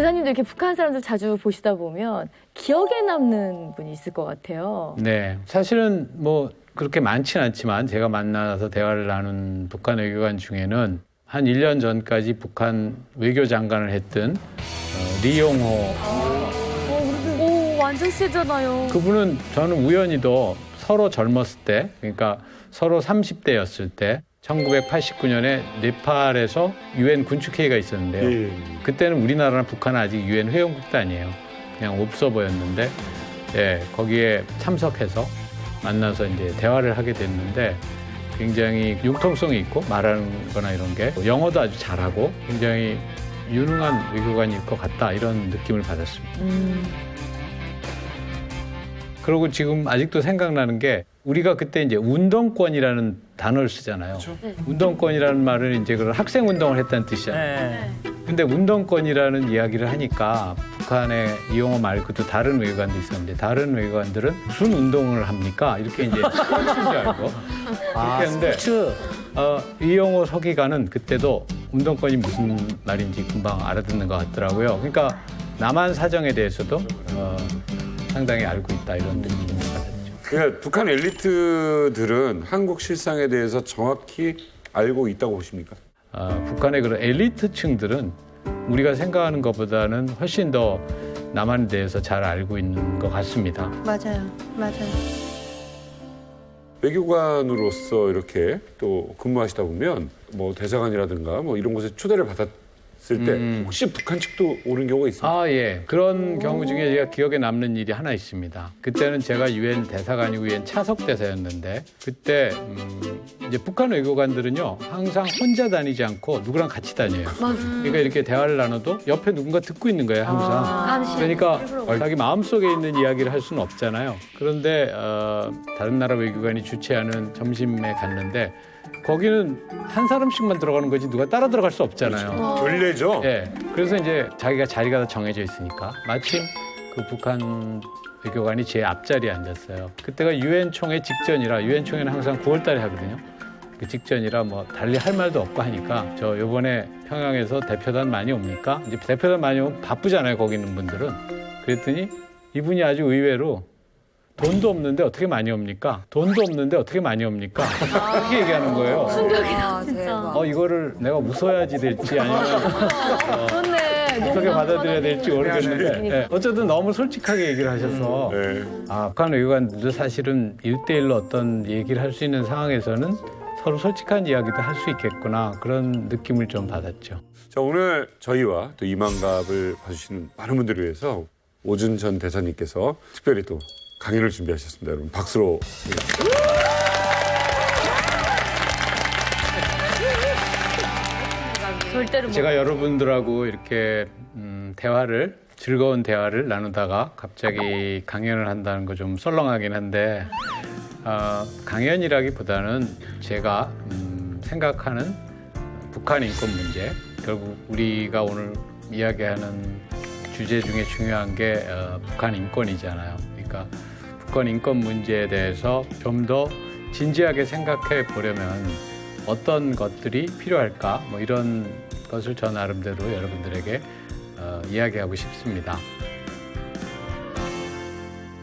대사님도 이렇게 북한 사람들 자주 보시다 보면 기억에 남는 분이 있을 것 같아요. 네. 사실은 뭐 그렇게 많지는 않지만 제가 만나서 대화를 나눈 북한 외교관 중에는 한 1년 전까지 북한 외교장관을 했던 어, 리용호 오, 완전 세잖아요. 그분은 저는 우연히도 서로 젊었을 때, 그러니까 서로 30대였을 때, 1989년에 네팔에서 유엔 군축회의가 있었는데요. 예. 그때는 우리나라랑 북한은 아직 유엔 회원국도 아니에요. 그냥 없어 보였는데, 예, 거기에 참석해서 만나서 이제 대화를 하게 됐는데, 굉장히 융통성이 있고 말하는 거나 이런 게 영어도 아주 잘하고 굉장히 유능한 외교관일 것 같다 이런 느낌을 받았습니다. 음, 그리고 지금 아직도 생각나는 게 우리가 그때 이제 운동권이라는 단어를 쓰잖아요. 네. 운동권이라는 말은 이제 그런 학생 운동을 했다는 뜻이잖아요. 네. 근데 운동권이라는 이야기를 하니까 북한의 이용호 말고도 다른 외교관도 있었는데 다른 외교관들은 무슨 운동을 합니까? 이렇게 이제 스포츠인 줄 알고 아, 했는데 스포츠. 어, 이용호 서기관은 그때도 운동권이 무슨 말인지 금방 알아듣는 것 같더라고요. 그러니까 남한 사정에 대해서도 어, 상당히 알고 있다 이런 느낌을 받았죠. 그러니까 북한 엘리트들은 한국 실상에 대해서 정확히 알고 있다고 보십니까? 어, 북한의 그런 엘리트층들은 우리가 생각하는 것보다는 훨씬 더 남한에 대해서 잘 알고 있는 것 같습니다. 맞아요. 맞아요. 외교관으로서 이렇게 또 근무하시다 보면 뭐 대사관이라든가 뭐 이런 곳에 초대를 받았 을때 음. 혹시 북한 측도 오는 경우가 있습니까? 아, 예. 그런 경우 중에 제가 기억에 남는 일이 하나 있습니다. 그때는 제가 유엔 대사관이고 유엔 차석 대사였는데 그때 음, 이제 북한 외교관들은요 항상 혼자 다니지 않고 누구랑 같이 다녀요. 그러니까 이렇게 대화를 나눠도 옆에 누군가 듣고 있는 거예요 항상. 감시. 그러니까 자기 마음속에 있는 이야기를 할 수는 없잖아요. 그런데 어, 다른 나라 외교관이 주최하는 점심에 갔는데 거기는 한 사람씩만 들어가는 거지 누가 따라 들어갈 수 없잖아요. 전례죠. 예. 그래서 이제 자기가 자리가 다 정해져 있으니까 마침 그 북한 외교관이 제 앞자리에 앉았어요. 그때가 유엔 총회 직전이라 유엔 총회는 항상 9월 달에 하거든요. 그 직전이라 뭐 달리 할 말도 없고 하니까 저 요번에 평양에서 대표단 많이 옵니까? 이제 대표단 많이 오면 바쁘잖아요. 거기 있는 분들은. 그랬더니 이분이 아주 의외로 돈도 없는데 어떻게 많이 옵니까? 돈도 없는데 어떻게 많이 옵니까? 이렇게 얘기하는 거예요. 아, 진짜. 어, 이거를 내가 웃어야지 될지 아니면 그렇네. 어떻게 받아들여야 될지 모르겠는데 예, 어쨌든 너무 솔직하게 얘기를 하셔서 네. 아, 북한 외교관들도 사실은 일대일로 어떤 얘기를 할 수 있는 상황에서는 서로 솔직한 이야기도 할 수 있겠구나 그런 느낌을 좀 받았죠. 자 오늘 저희와 또 이만갑을 봐주시는 많은 분들을 위해서 오준 전 대사님께서 특별히 또 강연을 준비하셨습니다. 여러분 박수로 절대로 못 제가 여러분들하고 이렇게 음, 대화를 즐거운 대화를 나누다가 갑자기 강연을 한다는 거 좀 썰렁하긴 한데 어, 강연이라기보다는 제가 음, 생각하는 북한 인권 문제 결국 우리가 오늘 이야기하는 주제 중에 중요한 게 어, 북한 인권이잖아요. 그러니까 북한 인권 문제에 대해서 좀 더 진지하게 생각해 보려면 어떤 것들이 필요할까 뭐 이런 것을 저 나름대로 여러분들에게 어, 이야기하고 싶습니다.